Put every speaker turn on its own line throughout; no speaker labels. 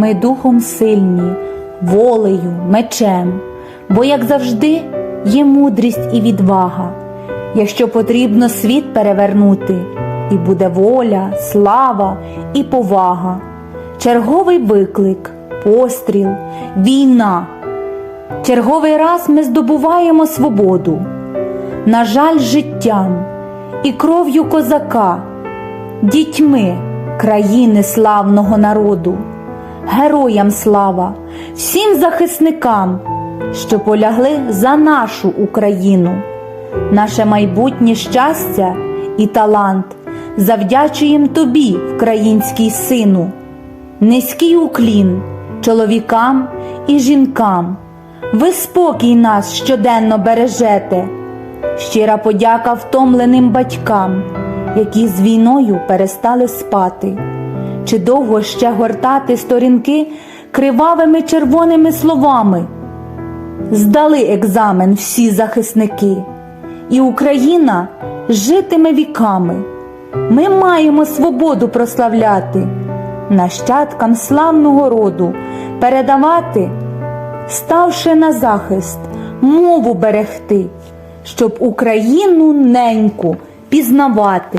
ми духом сильні, волею, мечем, бо, як завжди, є мудрість і відвага, якщо потрібно світ перевернути, і буде воля, слава і повага, черговий виклик, постріл, війна. Черговий раз ми здобуваємо свободу, на жаль, життям і кров'ю козака, дітьми країни славного народу, героям слава, всім захисникам, що полягли за нашу Україну, наше майбутнє щастя і талант завдячуєм тобі, український сину, низький уклін чоловікам і жінкам. Ви спокій нас щоденно бережете, щира подяка втомленим батькам, які з війною перестали спати, чи довго ще гортати сторінки кривавими червоними словами. Здали екзамен всі захисники, і Україна житиме віками. Ми маємо свободу прославляти, нащадкам славного роду передавати ставши на захист, мову берегти, щоб Україну неньку пізнавати.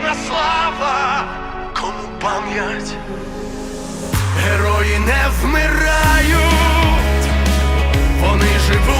Вічна слава, кому пам'ять, герої не вмирають, вони живуть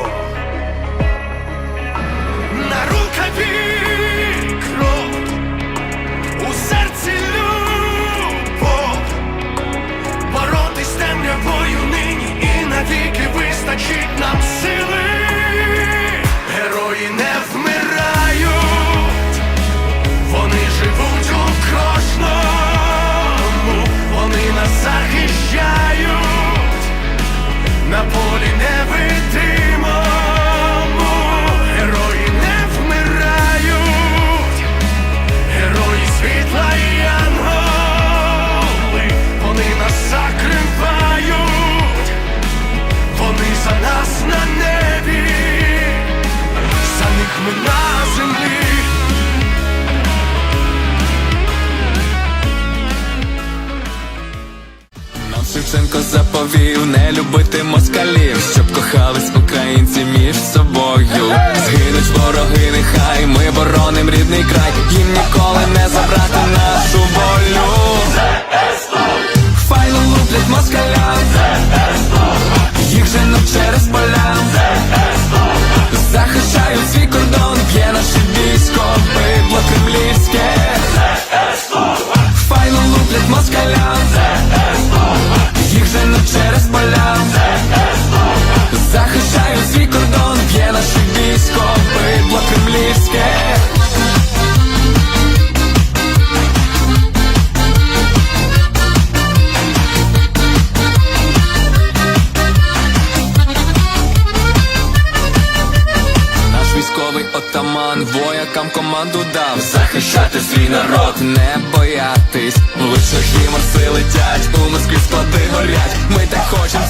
Ми на землі.
Нам Шевченко заповів не любити москалів, щоб кохались українці між собою. Згинуть вороги, нехай ми бороним рідний край, їм ніколи не Захищають свій кордон, б'є наше військо, бидло кремлівське. Наш військовий отаман воякам команду дав Захищати свій народ, не боятись. Лише хімарси летять, у Москві склади горять. Ми так хочемо